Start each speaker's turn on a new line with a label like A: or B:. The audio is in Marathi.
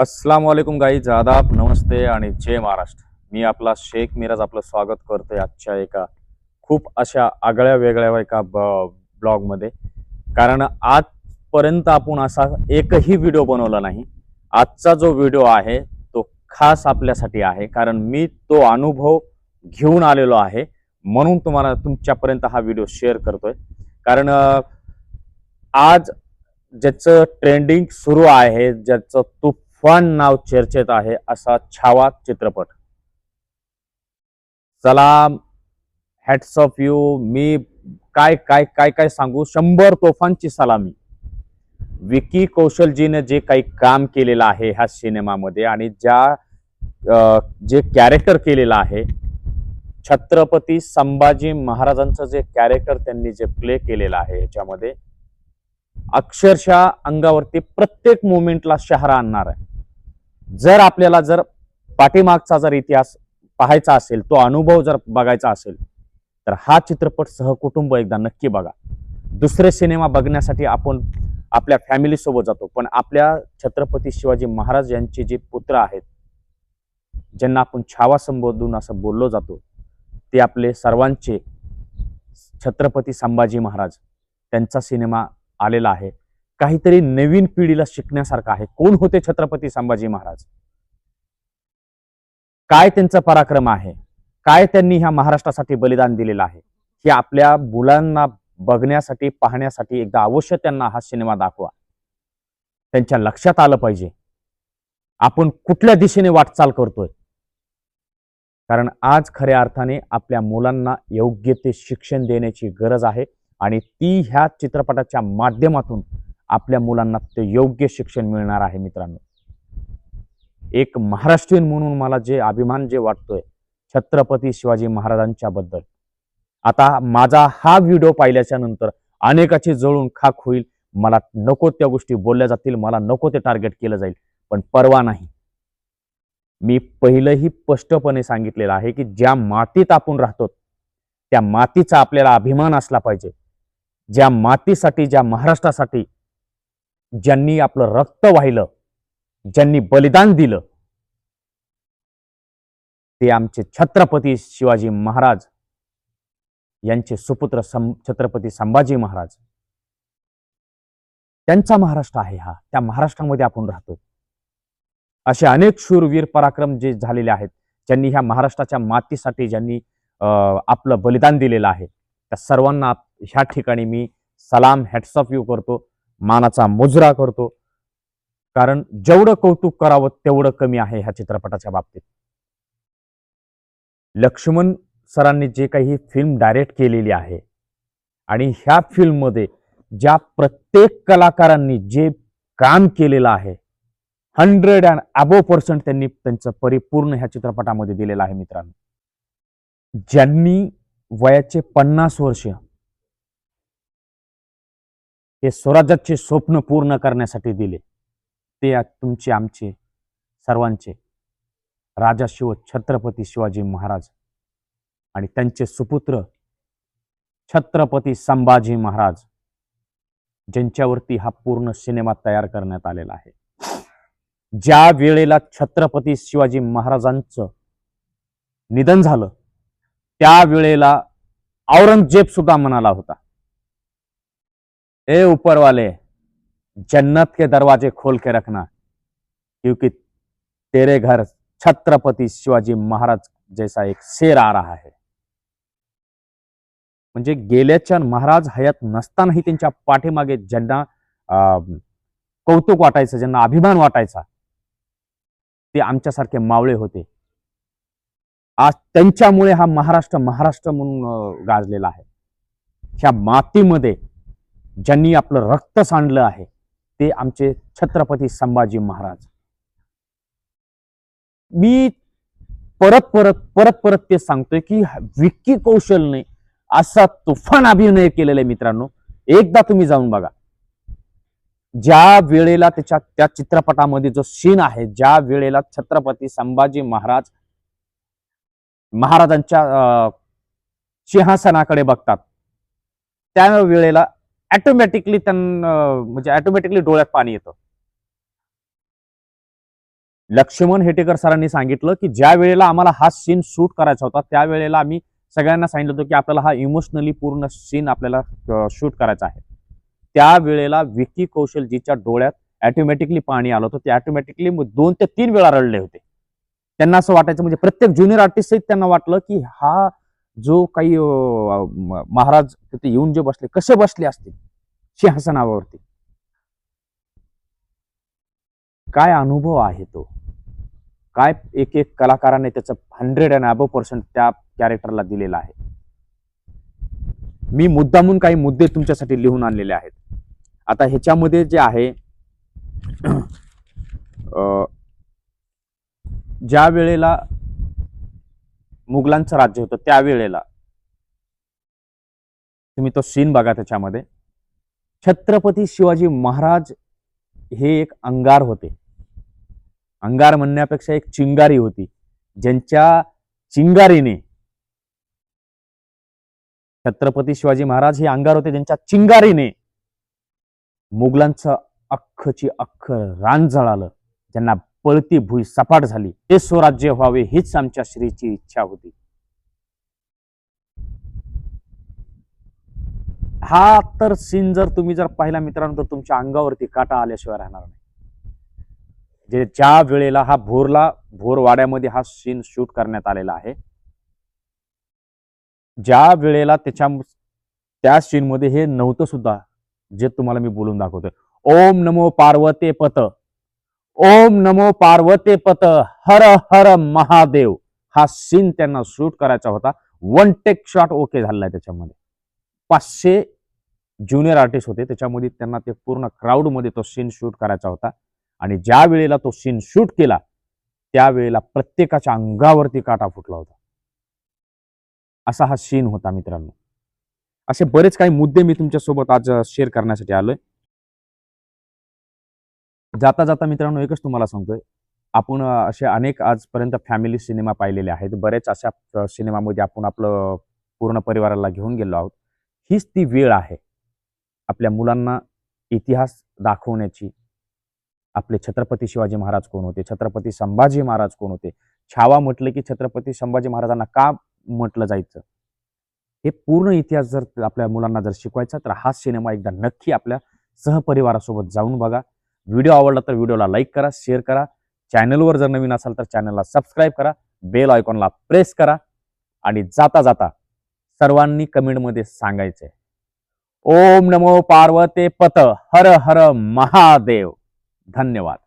A: अस्सलाम वालेकुम गाईज आदाब नमस्ते आणि जय महाराष्ट्र. मी आपला शेख मिराज आपलं स्वागत करतोय आजच्या एका खूप अशा आगळ्या वेगळ्या एका ब्लॉगमध्ये कारण आजपर्यंत आपण असा एकही व्हिडिओ बनवला नाही. आजचा जो व्हिडिओ आहे तो खास आपल्यासाठी आहे. कारण मी तो अनुभव घेऊन आलेलो आहे. म्हणून तुम्हाला तुमच्यापर्यंत हा व्हिडिओ शेअर करतोय. कारण आज ज्याचं ट्रेंडिंग सुरू आहे ज्याचं तूप तुफान नाव चर्चेत आहे असा छावा चित्रपट. सलाम हॅट्स ऑफ यू मी काय काय काय काय सांगू? शंभर तोफांची सलामी. विकी कौशलजीने जे काही काम केलेलं आहे ह्या सिनेमामध्ये आणि ज्या जे कॅरेक्टर केलेलं आहे छत्रपती संभाजी महाराजांचं जे कॅरेक्टर त्यांनी जे प्ले केलेलं आहे ह्याच्यामध्ये अक्षरशः अंगावरती प्रत्येक मोमेंटला शहरा आणणार आहे. जर आपल्याला जर पाठीमागचा जर इतिहास पाहायचा असेल तो अनुभव जर बघायचा असेल तर हा चित्रपट सहकुटुंब एकदा नक्की बघा. दुसरे सिनेमा बघण्यासाठी आपण आपल्या फॅमिलीसोबत जातो पण आपल्या छत्रपती शिवाजी महाराज यांचे जे पुत्र आहेत ज्यांना आपण छावा संबोधून असं बोललो जातो ते आपले सर्वांचे छत्रपती संभाजी महाराज त्यांचा सिनेमा आलेला आहे. काहीतरी नवीन पिढीला शिकण्यासारखं आहे. कोण होते छत्रपती संभाजी महाराज? काय त्यांचा पराक्रम आहे? काय त्यांनी ह्या महाराष्ट्रासाठी बलिदान दिलेलं आहे? हे आपल्या मुलांना बघण्यासाठी पाहण्यासाठी एकदा अवश्य त्यांना हा सिनेमा दाखवा. त्यांच्या लक्षात आलं पाहिजे. आपण कुठल्या दिशेने वाटचाल करतोय? कारण आज खऱ्या अर्थाने आपल्या मुलांना योग्य ते शिक्षण देण्याची गरज आहे आणि ती ह्या चित्रपटाच्या माध्यमातून आपल्या मुलांना ते योग्य शिक्षण मिळणार आहे मित्रांनो. एक महाराष्ट्रीयन म्हणून मला जे अभिमान जे वाटतोय छत्रपती शिवाजी महाराजांच्या बद्दल आता माझा हा व्हिडिओ पाहिल्याच्या नंतर अनेकाची जळून खाक होईल. मला नको त्या गोष्टी बोलल्या जातील मला नको ते टार्गेट केलं जाईल पण परवा नाही. मी पहिलंही स्पष्टपणे सांगितलेलं आहे की ज्या मातीत आपण राहतो त्या मातीचा आपल्याला अभिमान असला पाहिजे. ज्या मातीसाठी ज्या महाराष्ट्रासाठी ज्यांनी आपलं रक्त वाहिलं ज्यांनी बलिदान दिलं ते आमचे छत्रपती शिवाजी महाराज यांचे सुपुत्र सं छत्रपती संभाजी महाराज. त्यांचा महाराष्ट्र आहे हा त्या महाराष्ट्रामध्ये आपण राहतो. असे अनेक शूरवीर पराक्रम जे झालेले आहेत ज्यांनी ह्या महाराष्ट्राच्या मातीसाठी ज्यांनी अं, आपलं बलिदान दिलेलं आहे त्या सर्वांना ह्या ठिकाणी मी सलाम हॅट्स ऑफ यू करतो. मानाचा मुजरा करतो. कारण जेवढं कौतुक करावं तेवढं कमी आहे ह्या चित्रपटाच्या बाबतीत. लक्ष्मण सरांनी जे काही फिल्म डायरेक्ट केलेली आहे आणि ह्या फिल्ममध्ये ज्या प्रत्येक कलाकारांनी जे काम केलेलं आहे हंड्रेड अँड अबो पर्सेंट त्यांनी त्यांचं परिपूर्ण ह्या चित्रपटामध्ये दिलेलं आहे मित्रांनो. ज्यांनी वयाचे पन्नास वर्ष हे स्वराज्याचे स्वप्न पूर्ण करण्यासाठी दिले. ते तुमचे आमचे सर्वांचे. राजा शिव छत्रपती शिवाजी महाराज आणि त्यांचे सुपुत्र छत्रपती संभाजी महाराज ज्यांच्यावरती हा पूर्ण सिनेमा तयार करण्यात आलेला आहे. ज्या वेळेला छत्रपती शिवाजी महाराजांचं निधन झालं त्या वेळेला औरंगजेब सुद्धा म्हणाला होता. ए ऊपर वाले जन्नत के दरवाजे खोल के रखना क्योंकि तेरे घर छत्रपती शिवाजी महाराज जैसा एक शेर आ रहा है। म्हणजे गेल्याच्या महाराज हयात नसतानाही त्यांच्या पाठीमागे ज्यांना अं, कौतुक वाटायचं ज्यांना अभिमान वाटायचा ते आमच्यासारखे मावळे होते. आज त्यांच्यामुळे हा महाराष्ट्र महाराष्ट्र म्हणून गाजलेला आहे. ह्या मातीमध्ये ज्यांनी आपलं रक्त सांडलं आहे ते आमचे छत्रपती संभाजी महाराज. मी परत परत परत परत ते सांगतोय की विक्की कौशलने असा तुफान अभिनय केलेला आहे मित्रांनो. एकदा तुम्ही जाऊन बघा. ज्या वेळेला त्याच्या त्या चित्रपटामध्ये जो सीन आहे ज्या वेळेला छत्रपती संभाजी महाराज महाराजांच्या अं, सिंहासनाकडे बघतात त्या वेळेला ऑटोमॅटिकली त्यांना म्हणजे ऑटोमॅटिकली डोळ्यात पाणी येतं. लक्ष्मण हेटेकर सरांनी सांगितलं की ज्या वेळेला आम्हाला हा सीन शूट करायचा होता त्यावेळेला आम्ही सगळ्यांना सांगितलं होतं की आपल्याला हा इमोशनली पूर्ण सीन आपल्याला शूट करायचा आहे. त्यावेळेला विकी कौशलजीच्या डोळ्यात ऑटोमॅटिकली पाणी आलं होतं. ते ऑटोमॅटिकली दोन ते तीन वेळा रडले होते. त्यांना असं वाटायचं म्हणजे प्रत्येक ज्युनियर आर्टिस्ट त्यांना वाटलं की हा जो काही महाराज तिथे येऊन जे बसले कसे बसले असतील? सिंहासनावरती. काय अनुभव आहे तो? काय एक एक कलाकाराने त्याचं हंड्रेड अँड अबव पर्सेंट त्या कॅरेक्टरला दिलेला आहे? मी मुद्दामून काही मुद्दे तुमच्यासाठी लिहून आणलेले आहेत. आता ह्याच्यामध्ये जे आहे ज्या वेळेला मुघलांचं राज्य होतं त्यावेळेला. तुम्ही तो सीन बघा त्याच्यामध्ये. छत्रपती शिवाजी महाराज हे एक अंगार होते. अंगार म्हणण्यापेक्षा एक चिंगारी होती. ज्यांच्या चिंगारीने छत्रपती शिवाजी महाराज हे अंगार होते. ज्यांच्या चिंगारीने मुघलांचं अख्खची अख्ख रान जळालं. ज्यांना पळती भुई सपाट झाली. ते स्वराज्य व्हावे हीच आमच्या श्रीची इच्छा होती. हा तर सीन जर तुम्ही जर पाहिला मित्रांनो तर तुमच्या अंगावरती काटा आल्याशिवाय राहणार नाही. जे ज्या वेळेला हा भोरला भोरवाड्यामध्ये हा सीन शूट करण्यात आलेला आहे ज्या वेळेला त्याच्या त्या सीनमध्ये हे नव्हतं सुद्धा जे तुम्हाला मी बोलून दाखवतोय. ओम नमो पार्वते पत. ओम नमो पार्वते पत हर हर महादेव. हा सीन त्यांना शूट करायचा होता. वन टेक शॉट ओके झालेला आहे त्याच्यामध्ये. पाचशे ज्युनियर आर्टिस्ट होते. त्याच्यामध्ये त्यांना ते पूर्ण क्राऊडमध्ये तो सीन शूट करायचा होता. आणि ज्या वेळेला तो सीन शूट केला त्यावेळेला प्रत्येकाच्या अंगावरती काटा फुटला होता. असा हा सीन होता मित्रांनो. असे बरेच काही मुद्दे मी तुमच्यासोबत आज शेअर करण्यासाठी आलोय. जाता जाता मित्रांनो एकच तुम्हाला सांगतोय. आपण असे अनेक आजपर्यंत फॅमिली सिनेमा पाहिलेले आहेत. बरेच अशा सिनेमामध्ये आपण आपलं पूर्ण परिवाराला घेऊन गेलो आहोत. हीच ती वेळ आहे आपल्या मुलांना इतिहास दाखवण्याची. आपले छत्रपती शिवाजी महाराज कोण होते? छत्रपती संभाजी महाराज कोण होते? छावा म्हटलं की छत्रपती संभाजी महाराजांना का म्हटलं जायचं? हे पूर्ण इतिहास जर आपल्या मुलांना जर शिकवायचा तर हा सिनेमा एकदा नक्की आपल्या सहपरिवारासोबत जाऊन बघा. व्हिडिओ आवडला तर व्हिडिओला लाईक करा शेअर करा. चॅनलवर जर नवीन असाल तर चॅनलला सबस्क्राईब करा. बेल आयकॉनला प्रेस करा. आणि जाता जाता सर्वांनी कमेंटमध्ये सांगायचंय. ओम नमो पार्वते पत. हर हर महादेव. धन्यवाद.